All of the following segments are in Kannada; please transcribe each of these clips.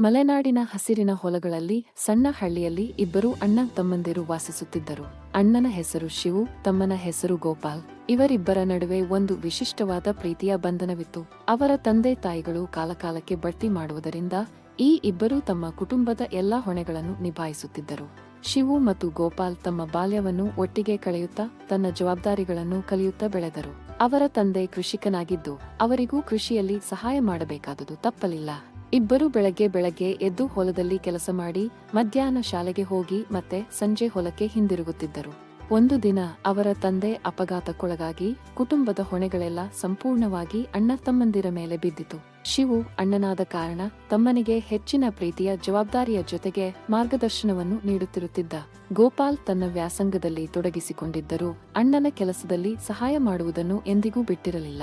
ಮಲೆನಾಡಿನ ಹಸಿರಿನ ಹೊಲಗಳಲ್ಲಿ, ಸಣ್ಣ ಹಳ್ಳಿಯಲ್ಲಿ ಇಬ್ಬರು ಅಣ್ಣ ತಮ್ಮಂದಿರು ವಾಸಿಸುತ್ತಿದ್ದರು. ಅಣ್ಣನ ಹೆಸರು ಶಿವು, ತಮ್ಮನ ಹೆಸರು ಗೋಪಾಲ್. ಇವರಿಬ್ಬರ ನಡುವೆ ಒಂದು ವಿಶಿಷ್ಟವಾದ ಪ್ರೀತಿಯ ಬಂಧನವಿತ್ತು. ಅವರ ತಂದೆ ತಾಯಿಗಳು ಕಾಲಕಾಲಕ್ಕೆ ಬಡ್ತಿ ಮಾಡುವುದರಿಂದ ಈ ಇಬ್ಬರೂ ತಮ್ಮ ಕುಟುಂಬದ ಎಲ್ಲಾ ಹೊಣೆಗಳನ್ನು ನಿಭಾಯಿಸುತ್ತಿದ್ದರು. ಶಿವು ಮತ್ತು ಗೋಪಾಲ್ ತಮ್ಮ ಬಾಲ್ಯವನ್ನು ಒಟ್ಟಿಗೆ ಕಳೆಯುತ್ತಾ ತನ್ನ ಜವಾಬ್ದಾರಿಗಳನ್ನು ಕಲಿಯುತ್ತಾ ಬೆಳೆದರು. ಅವರ ತಂದೆ ಕೃಷಿಕನಾಗಿದ್ದು, ಅವರಿಗೂ ಕೃಷಿಯಲ್ಲಿ ಸಹಾಯ ಮಾಡಬೇಕಾದುದು ತಪ್ಪಲಿಲ್ಲ. ಇಬ್ಬರು ಬೆಳಗ್ಗೆ ಬೆಳಗ್ಗೆ ಎದ್ದು ಹೊಲದಲ್ಲಿ ಕೆಲಸ ಮಾಡಿ, ಮಧ್ಯಾಹ್ನ ಶಾಲೆಗೆ ಹೋಗಿ ಮತ್ತೆ ಸಂಜೆ ಹೊಲಕ್ಕೆ ಹಿಂದಿರುಗುತ್ತಿದ್ದರು. ಒಂದು ದಿನ ಅವರ ತಂದೆ ಅಪಘಾತಕ್ಕೊಳಗಾಗಿ ಕುಟುಂಬದ ಹೊಣೆಗಳೆಲ್ಲ ಸಂಪೂರ್ಣವಾಗಿ ಅಣ್ಣ ತಮ್ಮಂದಿರ ಮೇಲೆ ಬಿದ್ದಿತು. ಶಿವು ಅಣ್ಣನಾದ ಕಾರಣ ತಮ್ಮನಿಗೆ ಹೆಚ್ಚಿನ ಪ್ರೀತಿಯ ಜವಾಬ್ದಾರಿಯ ಜೊತೆಗೆ ಮಾರ್ಗದರ್ಶನವನ್ನು ನೀಡುತ್ತಿರುತ್ತಿದ್ದ. ಗೋಪಾಲ್ ತನ್ನ ವ್ಯಾಸಂಗದಲ್ಲಿ ತೊಡಗಿಸಿಕೊಂಡಿದ್ದರೂ ಅಣ್ಣನ ಕೆಲಸದಲ್ಲಿ ಸಹಾಯ ಮಾಡುವುದನ್ನು ಎಂದಿಗೂ ಬಿಟ್ಟಿರಲಿಲ್ಲ.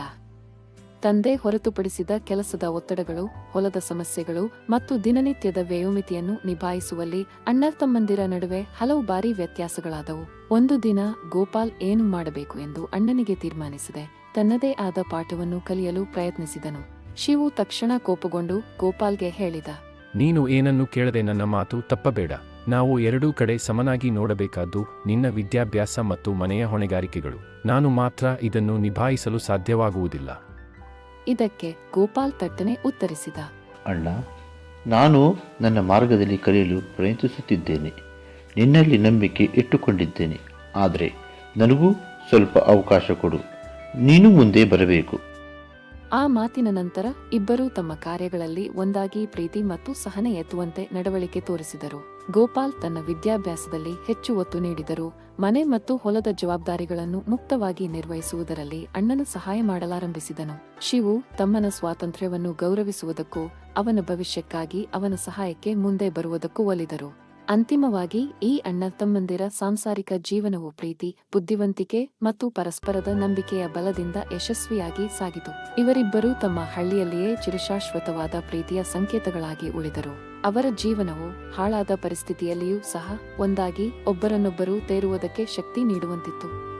ತಂದೆ ಹೊರತುಪಡಿಸಿದ ಕೆಲಸದ ಒತ್ತಡಗಳು, ಹೊಲದ ಸಮಸ್ಯೆಗಳು ಮತ್ತು ದಿನನಿತ್ಯದ ವ್ಯಯೋಮಿತಿಯನ್ನು ನಿಭಾಯಿಸುವಲ್ಲಿ ಅಣ್ಣ ತಮ್ಮಂದಿರ ನಡುವೆ ಹಲವು ಬಾರಿ ವ್ಯತ್ಯಾಸಗಳಾದವು. ಒಂದು ದಿನ ಗೋಪಾಲ್ ಏನು ಮಾಡಬೇಕು ಎಂದು ಅಣ್ಣನಿಗೆ ತೀರ್ಮಾನಿಸಿದೆ. ತನ್ನದೇ ಆದ ಪಾಠವನ್ನು ಕಲಿಯಲು ಪ್ರಯತ್ನಿಸಿದನು. ಶಿವು ತಕ್ಷಣ ಕೋಪಗೊಂಡು ಗೋಪಾಲ್ಗೆ ಹೇಳಿದ ನೀನು ಏನನ್ನು ಕೇಳದೆ ನನ್ನ ಮಾತು ತಪ್ಪಬೇಡ. ನಾವು ಎರಡೂ ಕಡೆ ಸಮನಾಗಿ ನೋಡಬೇಕಾದ್ದು ನಿನ್ನ ವಿದ್ಯಾಭ್ಯಾಸ ಮತ್ತು ಮನೆಯ ಹೊಣೆಗಾರಿಕೆಗಳು. ನಾನು ಮಾತ್ರ ಇದನ್ನು ನಿಭಾಯಿಸಲು ಸಾಧ್ಯವಾಗುವುದಿಲ್ಲ. ಇದಕ್ಕೆ ಗೋಪಾಲ್ ತಟ್ಟನೆ ಉತ್ತರಿಸಿದ ಅಣ್ಣ ನಾನು ನನ್ನ ಮಾರ್ಗದಲ್ಲಿ ಕಲಿಯಲು ಪ್ರಯತ್ನಿಸುತ್ತಿದ್ದೇನೆ. ನಿನ್ನಲ್ಲಿ ನಂಬಿಕೆ ಇಟ್ಟುಕೊಂಡಿದ್ದೇನೆ. ಆದರೆ ನನಗೂ ಸ್ವಲ್ಪ ಅವಕಾಶ ಕೊಡು. ನೀನು ಮುಂದೆ ಬರಬೇಕು. ಆ ಮಾತಿನ ನಂತರ ಇಬ್ಬರೂ ತಮ್ಮ ಕಾರ್ಯಗಳಲ್ಲಿ ಒಂದಾಗಿ ಪ್ರೀತಿ ಮತ್ತು ಸಹನೆ ಎತ್ತುವಂತೆ ನಡವಳಿಕೆ ತೋರಿಸಿದರು. ಗೋಪಾಲ್ ತನ್ನ ವಿದ್ಯಾಭ್ಯಾಸದಲ್ಲಿ ಹೆಚ್ಚು ಒತ್ತು ನೀಡಿದರು ಮನೆ ಮತ್ತು ಹೊಲದ ಜವಾಬ್ದಾರಿಗಳನ್ನು ಮುಕ್ತವಾಗಿ ನಿರ್ವಹಿಸುವುದರಲ್ಲಿ ಅಣ್ಣನ ಸಹಾಯ ಮಾಡಲಾರಂಭಿಸಿದನು. ಶಿವು ತಮ್ಮನ ಸ್ವಾತಂತ್ರ್ಯವನ್ನು ಗೌರವಿಸುವುದಕ್ಕೂ ಅವನ ಭವಿಷ್ಯಕ್ಕಾಗಿ ಅವನ ಸಹಾಯಕ್ಕೆ ಮುಂದೆ ಬರುವುದಕ್ಕೂ ಒಲಿದರು. ಅಂತಿಮವಾಗಿ ಈ ಅಣ್ಣ ತಮ್ಮಂದಿರ ಸಾಂಸಾರಿಕ ಜೀವನವು ಪ್ರೀತಿ, ಬುದ್ಧಿವಂತಿಕೆ ಮತ್ತು ಪರಸ್ಪರದ ನಂಬಿಕೆಯ ಬಲದಿಂದ ಯಶಸ್ವಿಯಾಗಿ ಸಾಗಿತು. ಇವರಿಬ್ಬರೂ ತಮ್ಮ ಹಳ್ಳಿಯಲ್ಲಿಯೇ ಚಿರಶಾಶ್ವತವಾದ ಪ್ರೀತಿಯ ಸಂಕೇತಗಳಾಗಿ ಉಳಿದರು. ಅವರ ಜೀವನವು ಹಾಳಾದ ಪರಿಸ್ಥಿತಿಯಲ್ಲಿಯೂ ಸಹ ಒಂದಾಗಿ ಒಬ್ಬರನ್ನೊಬ್ಬರು ತೇರುವುದಕ್ಕೆ ಶಕ್ತಿ ನೀಡುವಂತಿತ್ತು.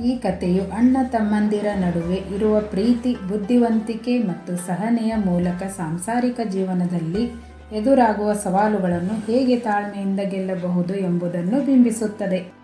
ಈ ಕಥೆಯು ಅಣ್ಣ ತಮ್ಮಂದಿರ ನಡುವೆ ಇರುವ ಪ್ರೀತಿ, ಬುದ್ಧಿವಂತಿಕೆ ಮತ್ತು ಸಹನೆಯ ಮೂಲಕ ಸಾಂಸಾರಿಕ ಜೀವನದಲ್ಲಿ ಎದುರಾಗುವ ಸವಾಲುಗಳನ್ನು ಹೇಗೆ ತಾಳ್ಮೆಯಿಂದ ಗೆಲ್ಲಬಹುದು ಎಂಬುದನ್ನು ಬಿಂಬಿಸುತ್ತದೆ.